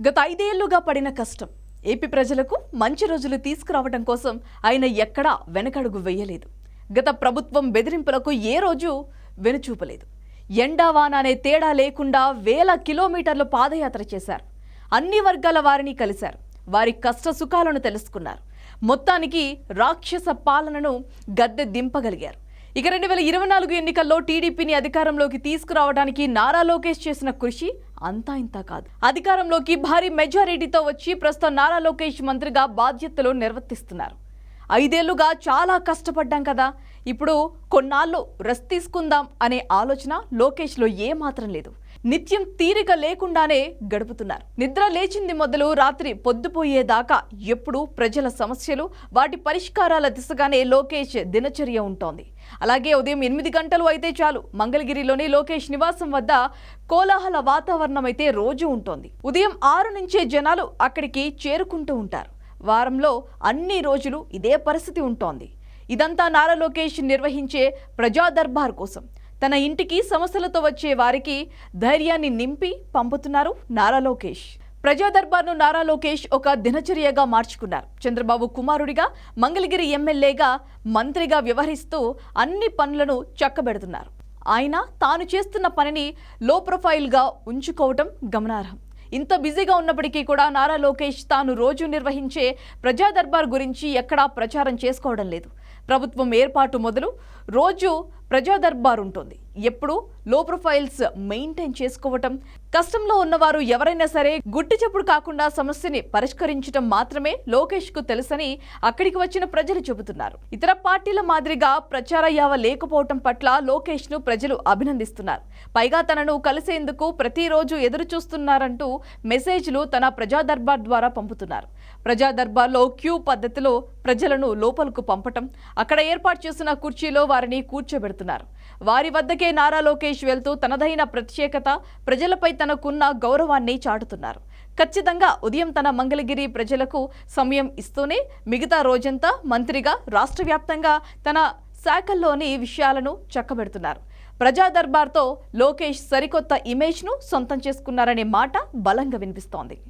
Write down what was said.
గత ఐదేళ్ళుగా పడిన కష్టం. ఏపీ ప్రజలకు మంచి రోజులు తీసుకురావడం కోసం ఆయన ఎక్కడా వెనకడుగు వేయలేదు. గత ప్రభుత్వం బెదిరింపులకు ఏ రోజు వెనుచూపలేదు. ఎండావాన అనే తేడా లేకుండా వేల కిలోమీటర్లు పాదయాత్ర చేశారు. అన్ని వర్గాల వారిని కలిశారు. వారి కష్ట సుఖాలను తెలుసుకున్నారు. మొత్తానికి రాక్షస పాలనను గద్దె దింపగలిగారు. ఇక రెండు వేల ఇరవై నాలుగు ఎన్నికల్లో టీడీపీని అధికారంలోకి తీసుకురావడానికి నారా లోకేష్ చేసిన కృషి అంతా ఇంత కాదు. అధికారంలోకి భారీ మెజారిటీతో వచ్చి ప్రస్తుతం నారా లోకేష్ మంత్రిగా బాధ్యతలు నిర్వర్తిస్తున్నారు. ఐదేళ్ళుగా చాలా కష్టపడ్డాం కదా. ఇప్పుడు కొన్నాళ్ళు రెస్ట్ తీసుకుందాం అనే ఆలోచన లోకేష్లో ఏమాత్రం లేదు. నిత్యం తీరిక లేకుండానే గడుపుతున్నారు. నిద్ర లేచింది మొదలు రాత్రి పొద్దుపోయేదాకా ఎప్పుడు ప్రజల సమస్యలు వాటి పరిష్కారాల దిశగానే లోకేష్ దినచర్య ఉంటోంది. అలాగే ఉదయం ఎనిమిది గంటలు అయితే చాలు. మంగళగిరిలోని లోకేష్ నివాసం వద్ద కోలాహల వాతావరణం అయితే రోజు ఉంటోంది. ఉదయం ఆరు నుంచే జనాలు అక్కడికి చేరుకుంటూ ఉంటారు. వారంలో అన్ని రోజులు ఇదే పరిస్థితి ఉంటోంది. ఇదంతా నారా లోకేష్ నిర్వహించే ప్రజా దర్బార్ కోసం. తన ఇంటికి సమస్యలతో వచ్చే వారికి ధైర్యాన్ని నింపి పంపుతున్నారు నారా లోకేష్. ప్రజా దర్బార్ను నారా లోకేష్ ఒక దినచర్యగా మార్చుకున్నారు. చంద్రబాబు కుమారుడిగా మంగళగిరి ఎమ్మెల్యేగా మంత్రిగా వ్యవహరిస్తూ అన్ని పనులను చక్కబెడుతున్నారు. ఆయన తాను చేస్తున్న పనిని లో ప్రొఫైల్గా ఉంచుకోవటం గమనార్హం. ఇంత బిజీగా ఉన్నప్పటికీ కూడా నారా లోకేష్ తాను రోజు నిర్వహించే ప్రజా దర్బార్ గురించి ఎక్కడా ప్రచారం చేసుకోవడం లేదు. ప్రభుత్వం ఏర్పాటు మొదలు రోజు ప్రజా దర్బార్ ఉంటుంది ఎప్పుడు లో ప్రొఫైల్స్ మెయింటైన్ చేసుకోవటం కష్టంలో ఉన్నవారు ఎవరైనా సరే గుట్టి చెప్పుడు కాకుండా సమస్యని పరిష్కరించడం మాత్రమే లోకేష్కు తెలుసని అక్కడికి వచ్చిన ప్రజలు చెబుతున్నారు. ఇతర పార్టీల మాదిరిగా ప్రచార యావ లేకపోవటం పట్ల లోకేష్ను ప్రజలు అభినందిస్తున్నారు. పైగా తనను కలిసేందుకు ప్రతిరోజు ఎదురు చూస్తున్నారంటూ మెసేజ్లు తన ప్రజా దర్బార్ ద్వారా పంపుతున్నారు. ప్రజా దర్బార్లో క్యూ పద్ధతిలో ప్రజలను లోపలకు పంపటం అక్కడ ఏర్పాటు చేసిన కుర్చీలో వారిని కూర్చోబెడుతున్నారు. వారి వద్దకే నారా లోకేష్ వెళ్తూ తనదైన ప్రత్యేకత ప్రజలపై తనకున్న గౌరవాన్ని చాటుతున్నారు. ఖచ్చితంగా ఉదయం తన మంగళగిరి ప్రజలకు సమయం ఇస్తూనే మిగతా రోజంతా మంత్రిగా రాష్ట్ర వ్యాప్తంగా తన శాఖల్లోని విషయాలను చక్కబెడుతున్నారు. ప్రజా దర్బార్తో లోకేష్ సరికొత్త ఇమేజ్ను సొంతం చేసుకున్నారనే మాట బలంగా వినిపిస్తోంది.